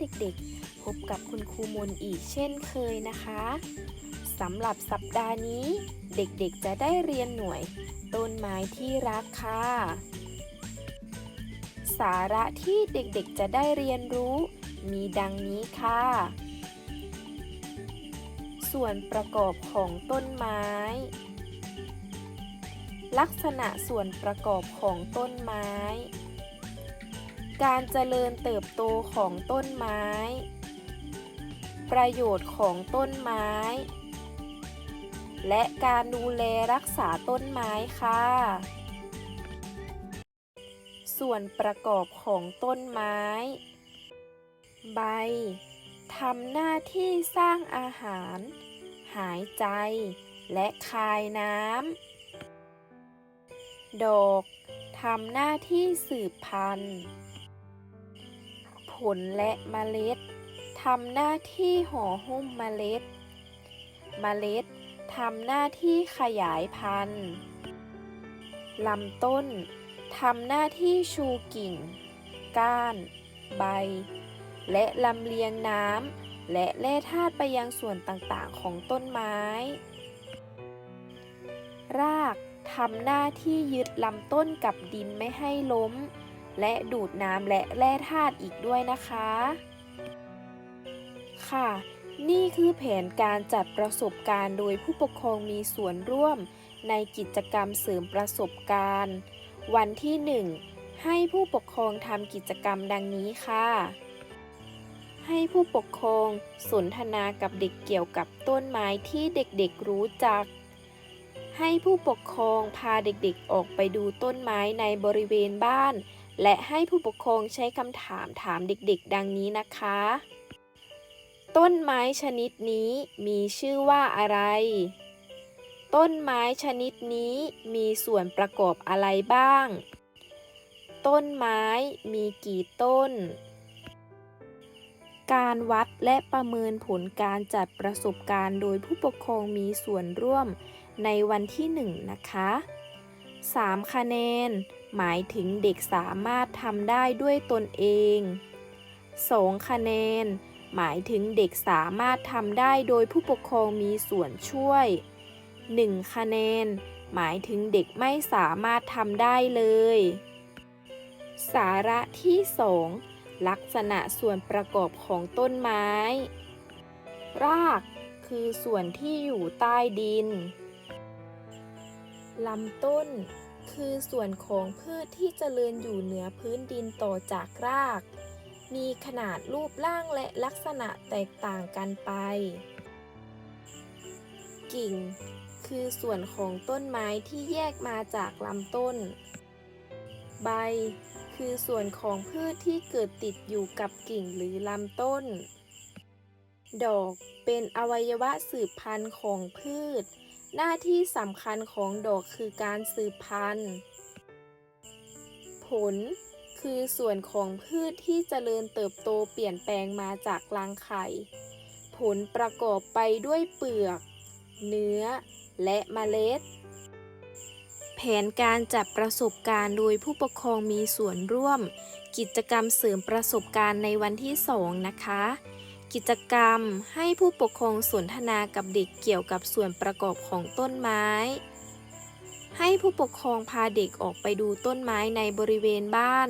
เด็กๆ พบกับคุณครูมนอีกเช่นเคยนะคะสำหรับสัปดาห์นี้ เด็กๆจะได้เรียนหน่วย ต้นไม้ที่รักค่ะ สาระที่เด็กๆจะได้เรียนรู้ มีดังนี้ค่ะ ส่วนประกอบของต้นไม้ ลักษณะส่วนประกอบของต้นไม้ การเจริญเติบโตของต้นไม้ ประโยชน์ของต้นไม้ และการดูแลรักษาต้นไม้ค่ะ ส่วนประกอบของต้นไม้ ใบทำหน้าที่สร้างอาหาร หายใจ และคายน้ำ ดอกทำหน้าที่สืบพันธุ์ ลและเมล็ดทำหน้าที่ห่อหุ้มเมล็ด เมล็ดทำหน้าที่ขยายพันธุ์ลำต้นทำหน้าที่ชูกิ่ง ก้าน ใบ และลำเลียงน้ำและแร่ธาตุไปยังส่วนต่างๆของต้นไม้ รากทำหน้าที่ยึดลำต้นกับดินไม่ให้ล้ม และดูดน้ำและแร่ธาตุอีกด้วยนะคะ ค่ะ นี่คือแผนการจัดประสบการณ์โดยผู้ปกครองมีส่วนร่วมในกิจกรรมเสริมประสบการณ์ วันที่ 1 ให้ผู้ปกครองทำกิจกรรมดังนี้ค่ะ ให้ผู้ปกครองสนทนากับเด็กเกี่ยวกับต้นไม้ที่เด็กๆรู้จัก ให้ผู้ปกครองพาเด็กๆออกไปดูต้นไม้ในบริเวณบ้าน และให้ผู้ปกครองใช้คำถามถามเด็กๆ ดังนี้นะคะ ต้นไม้ชนิดนี้มีชื่อว่าอะไร ต้นไม้ชนิดนี้มีส่วนประกอบอะไรบ้าง ต้นไม้มีกี่ต้น การวัดและประเมินผลการจัดประสบการณ์ โดยผู้ปกครองมีส่วนร่วมในวันที่ 1 นะคะ 3 คะแนน หมายถึงเด็กสามารถทำได้ด้วยตนเอง 2 คะแนน หมายถึงเด็กสามารถทำได้โดยผู้ปกครองมีส่วนช่วย 1 คะแนน หมายถึงเด็กไม่สามารถทำได้เลย สาระที่ 2 ลักษณะส่วนประกอบของต้นไม้ รากคือส่วนที่อยู่ใต้ดิน ลำต้น คือส่วนของพืชที่เจริญอยู่เหนือพื้นดินต่อจากราก มีขนาดรูปร่างและลักษณะแตกต่างกันไป กิ่ง คือส่วนของต้นไม้ที่แยกมาจากลำต้น ใบ คือส่วนของพืชที่เกิดติดอยู่กับกิ่งหรือลำต้น ดอก เป็นอวัยวะสืบพันธุ์ของพืช หน้าที่สำคัญของดอกคือการสืบพันธุ์ ผลคือส่วนของพืชที่เจริญเติบโตเปลี่ยนแปลงมาจากรังไข่ ผลประกอบไปด้วยเปลือก เนื้อ และเมล็ด แผนการจัดประสบการณ์โดยผู้ปกครองมีส่วนร่วม กิจกรรมเสริมประสบการณ์ในวันที่ 2 นะคะ กิจกรรมให้ผู้ปกครองสนทนากับเด็กเกี่ยวกับส่วนประกอบของต้นไม้ ให้ผู้ปกครองพาเด็กออกไปดูต้นไม้ในบริเวณบ้าน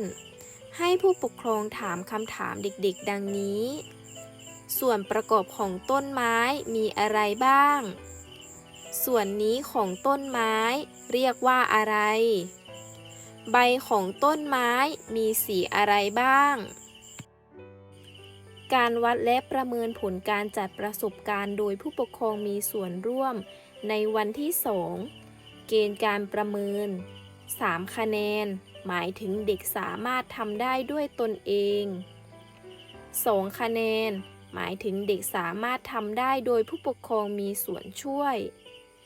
ให้ผู้ปกครองถามคำถามเด็กๆ ดังนี้ ส่วนประกอบของต้นไม้มีอะไรบ้าง ส่วนนี้ของต้นไม้เรียกว่าอะไร ใบของต้นไม้มีสีอะไรบ้าง การวัดและประเมินผลการจัดประสบการณ์โดยผู้ปกครองมีส่วนร่วม ในวันที่ 2 เกณฑ์การประเมิน 3 คะแนน หมายถึงเด็กสามารถทำได้ด้วยตนเอง 2 คะแนน หมายถึงเด็กสามารถทำได้โดยผู้ปกครองมีส่วนช่วย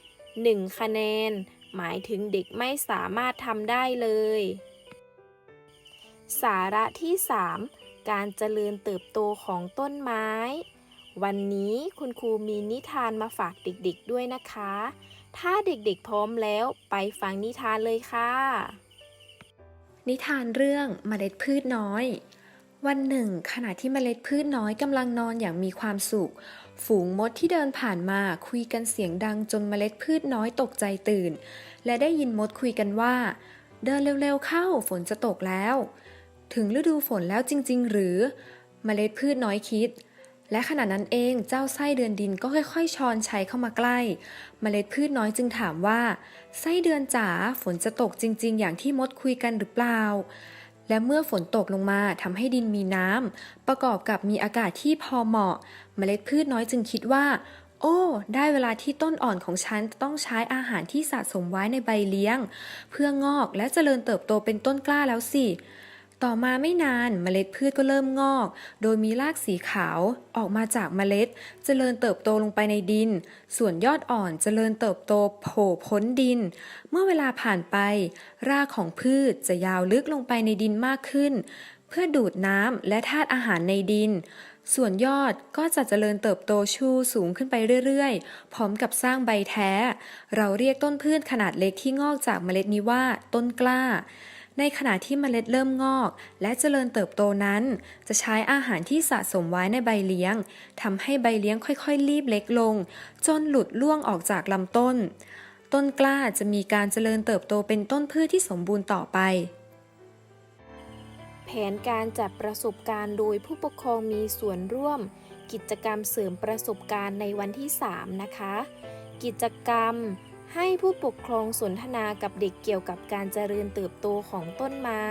1 คะแนน หมายถึงเด็กไม่สามารถทำได้เลย สาระที่ 3 การเจริญเติบโตของต้นไม้ วันนี้คุณครูมีนิทานมาฝากเด็กๆด้วยนะคะ ถ้าเด็กๆพร้อมแล้วไปฟังนิทานเลยค่ะ นิทานเรื่องเมล็ดพืชน้อย วันหนึ่ง ขณะที่เมล็ดพืชน้อยกำลังนอนอย่างมีความสุข ฝูงมดที่เดินผ่านมาคุยกันเสียงดังจนเมล็ดพืชน้อยตกใจตื่น และได้ยินมดคุยกันว่าเดินเร็วๆเข้าฝนจะตกแล้ว ถึงฤดูฝนแล้วจริง ๆ หรือเมล็ดพืชน้อยคิด และขณะนั้นเองเจ้าไส้เดือนดินก็ค่อยๆชอนชัยเข้ามาใกล้เมล็ดพืชน้อยจึงถามว่า ไส้เดือนจ๋าฝนจะตกจริง ๆ อย่างที่มดคุยกันหรือเปล่า และเมื่อฝนตกลงมาทำให้ดินมีน้ำประกอบกับมีอากาศที่พอเหมาะเมล็ดพืชน้อยจึงคิดว่าโอ้ ได้เวลาที่ต้นอ่อนของฉันต้องใช้อาหารที่สะสมไว้ในใบเลี้ยง เพื่องอกและเจริญเติบโตเป็นต้นกล้าแล้วสิ ต่อมาไม่นานเมล็ดพืชก็เริ่มงอก โดยมีรากสีขาวออกมาจากเมล็ด เจริญเติบโตลงไปในดิน ส่วนยอดอ่อนเจริญเติบโตโผล่พ้นดิน เมื่อเวลาผ่านไป รากของพืชจะยาวลึกลงไปในดินมากขึ้น เพื่อดูดน้ำและธาตุอาหารในดิน ส่วนยอดก็จะเจริญเติบโตชูสูงขึ้นไปเรื่อยๆ พร้อมกับสร้างใบแท้ เราเรียกต้นพืชขนาดเล็กที่งอกจากเมล็ดนี้ว่าต้นกล้า ในขณะที่เมล็ดเริ่มงอก และเจริญเติบโตนั้น จะใช้อาหารที่สะสมไว้ในใบเลี้ยงทำให้ใบเลี้ยงค่อยๆ รีบเล็กลง จนหลุดล่วงออกจากลำต้น ต้นกล้าจะมีการเจริญเติบโตเป็นต้นพืชที่สมบูรณ์ต่อไป แผนการจัดประสบการณ์โดยผู้ปกครองมีส่วนร่วม กิจกรรมเสริมประสบการณ์ในวันที่ 3 นะคะ กิจกรรม ให้ผู้ปกครองสนทนากับเด็กเกี่ยวกับการเจริญเติบโตของต้นไม้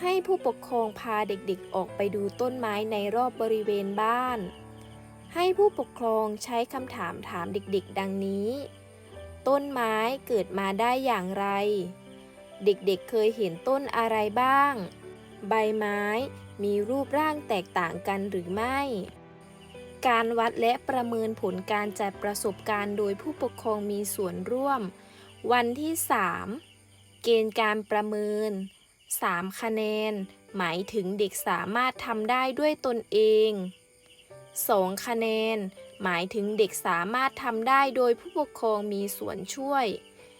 ให้ผู้ปกครองพาเด็กๆออกไปดูต้นไม้ในรอบบริเวณบ้าน ให้ผู้ปกครองใช้คำถามถามเด็กๆ ดังนี้ ต้นไม้เกิดมาได้อย่างไร เด็กๆเคยเห็นต้นอะไรบ้าง ใบไม้มีรูปร่างแตกต่างกันหรือไม่ การวัดและประเมินผลการจัดประสบการณ์โดยผู้ปกครองมีส่วนร่วม วันที่ 3 เกณฑ์การประเมิน 3 คะแนน หมายถึงเด็กสามารถทำได้ด้วยตนเอง 2 คะแนน หมายถึงเด็กสามารถทำได้โดยผู้ปกครองมีส่วนช่วย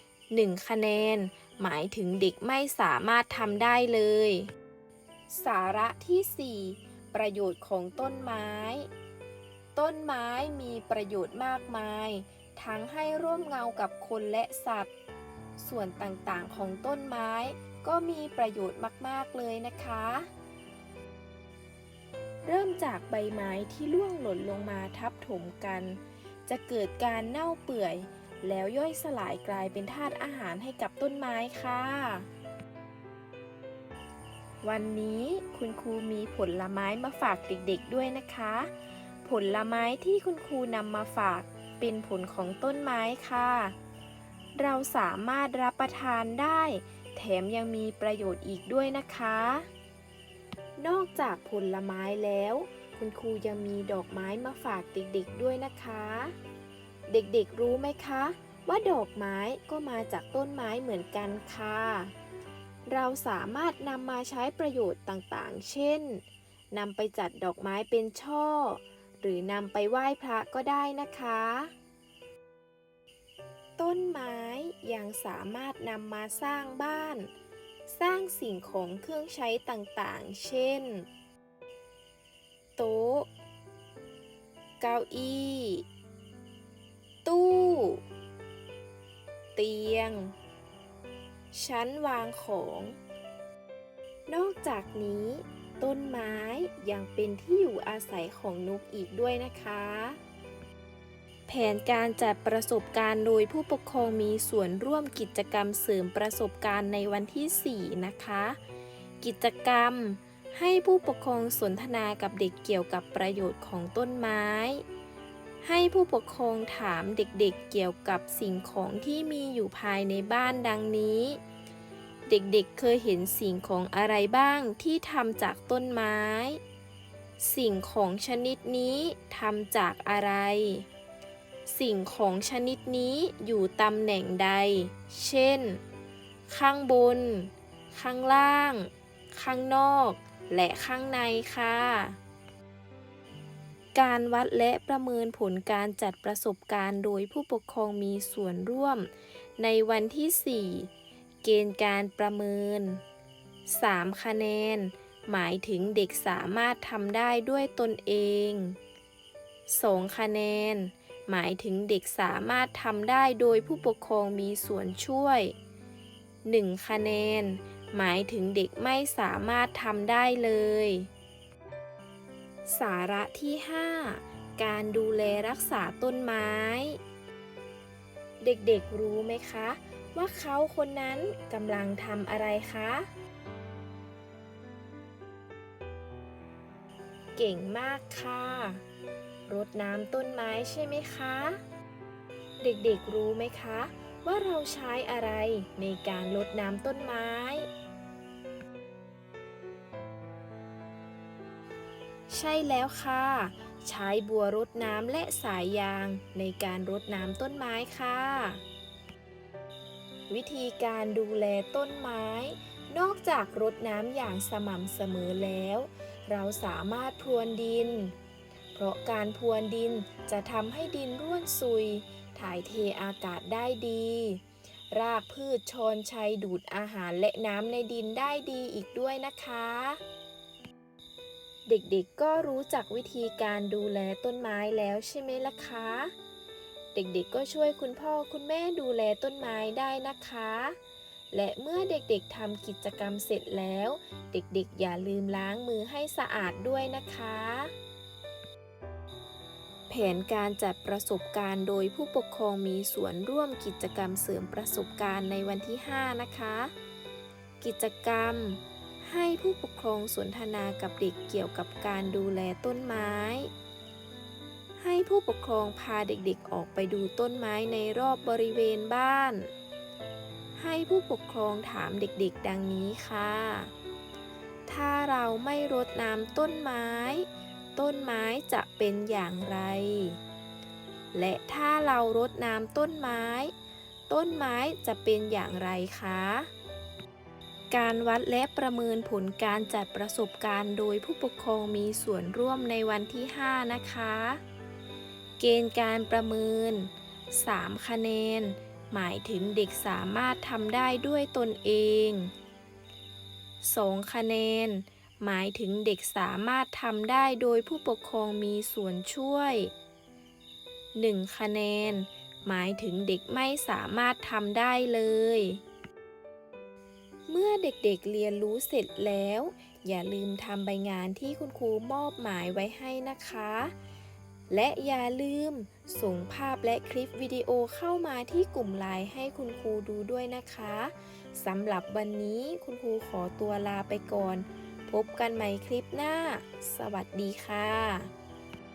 1 คะแนน หมายถึงเด็กไม่สามารถทำได้เลย สาระที่ 4 ประโยชน์ของต้นไม้ ต้นไม้มีประโยชน์มากมาย ทั้งให้ร่วมเงากับคนและสัตว์ ส่วนต่างๆของต้นไม้ก็มีประโยชน์มากๆเลยนะคะ เริ่มจากใบไม้ที่ร่วงหล่นลงมาทับถมกัน จะเกิดการเน่าเปื่อย แล้วย่อยสลายกลายเป็นธาตุอาหารให้กับต้นไม้ค่ะ วันนี้คุณครูมีผลไม้มาฝากเด็กๆด้วยนะคะ ผลไม้ที่คุณครูนำมาฝากเป็นผลของต้นไม้ค่ะ เราสามารถรับประทานได้ แถมยังมีประโยชน์อีกด้วยนะคะ นอกจากผลไม้แล้ว คุณครูยังมีดอกไม้มาฝากเด็กๆด้วยนะคะ เด็กๆรู้ไหมคะ ว่าดอกไม้ก็มาจากต้นไม้เหมือนกันค่ะ เราสามารถนำมาใช้ประโยชน์ต่างๆ เช่นนำไปจัดดอกไม้เป็นช่อ หรือนำไปไหว้พระก็ได้นะคะ ต้นไม้ยังสามารถนำมาสร้างบ้าน สร้างสิ่งของเครื่องใช้ต่างๆ เช่น โต๊ะ เก้าอี้ ตู้ เตียง ชั้นวางของ นอกจากนี้ ต้นไม้ยังเป็นที่อยู่อาศัยของนกอีกด้วยนะคะ แผนการจัดประสบการณ์โดยผู้ปกครองมีส่วนร่วมกิจกรรมเสริมประสบการณ์ในวันที่ 4 นะคะ กิจกรรมให้ผู้ปกครองสนทนากับเด็กเกี่ยวกับประโยชน์ของต้นไม้ ให้ผู้ปกครองถามเด็กๆเกี่ยวกับสิ่งของที่มีอยู่ภายในบ้านดังนี้ เด็กๆเคยเห็นสิ่งของอะไรบ้างที่ทำจากต้นไม้ สิ่งของชนิดนี้ทำจากอะไร สิ่งของชนิดนี้อยู่ตำแหน่งใด เช่น ข้างบน ข้างล่าง ข้างนอก และข้างในค่ะ การวัดและประเมินผลการจัดประสบการณ์โดยผู้ปกครองมีส่วนร่วม ในวันที่ 4 เกณฑ์การประเมิน 3 คะแนน หมายถึงเด็กสามารถทำได้ด้วยตนเอง 2 คะแนน หมายถึงเด็กสามารถทำได้โดยผู้ปกครองมีส่วนช่วย 1 คะแนน หมายถึงเด็กไม่สามารถทำได้เลย สาระที่ 5 การดูแลรักษาต้นไม้ เด็กๆรู้ไหมคะ ว่าเขาคนนั้นกำลังทำอะไรคะ เก่งมากค่ะ รดน้ำต้นไม้ใช่ไหมคะ เด็กๆรู้ไหมคะ ว่าเราใช้อะไรในการรดน้ำต้นไม้ ใช่แล้วค่ะ ใช้บัวรดน้ำและสายยางในการรดน้ำต้นไม้ค่ะ วิธีการดูแลต้นไม้ นอกจากรดน้ำอย่างสม่ำเสมอแล้ว เราสามารถพรวนดิน เพราะการพรวนดินจะทำให้ดินร่วนซุย ถ่ายเทอากาศได้ดี รากพืชชอนชัยดูดอาหารและน้ำในดินได้ดีอีกด้วยนะคะ เด็กๆก็รู้จักวิธีการดูแลต้นไม้แล้วใช่ไหมล่ะคะ เด็กๆก็ช่วยคุณพ่อคุณแม่ดูแลต้นไม้ได้นะคะ และเมื่อเด็กๆทำกิจกรรมเสร็จแล้ว เด็กๆอย่าลืมล้างมือให้สะอาดด้วยนะคะ แผนการจัดประสบการณ์โดยผู้ปกครองมีส่วนร่วมกิจกรรมเสริมประสบการณ์ในวันที่ 5 นะคะ กิจกรรม ให้ผู้ปกครองสนทนากับเด็กเกี่ยวกับการดูแลต้นไม้ ผู้ปกครองพาเด็กๆออกไปดูต้นไม้ในรอบบริเวณบ้าน ให้ผู้ปกครองถามเด็กๆ ดังนี้ค่ะ ถ้าเราไม่รดน้ำต้นไม้ ต้นไม้จะเป็นอย่างไร และถ้าเรารดน้ำต้นไม้ ต้นไม้จะเป็นอย่างไรคะการวัดและประเมินผลการจัดประสบการณ์โดยผู้ปกครองมีส่วนร่วมในวันที่ 5 นะคะ เกณฑ์การประเมิน 3 คะแนน หมายถึงเด็กสามารถทำได้ด้วยตนเอง 2 คะแนน หมายถึงเด็กสามารถทำได้โดยผู้ปกครองมีส่วนช่วย 1 คะแนน หมายถึงเด็กไม่สามารถทำได้เลย เมื่อเด็กๆเรียนรู้เสร็จแล้ว อย่าลืมทำใบงานที่คุณครูมอบหมายไว้ให้นะคะ และอย่าลืม ส่งภาพและคลิปวิดีโอเข้ามาที่กลุ่มไลน์ให้คุณครูดูด้วยนะคะสำหรับวันนี้คุณครูขอตัวลาไปก่อน พบกันใหม่คลิปหน้า สวัสดีค่ะ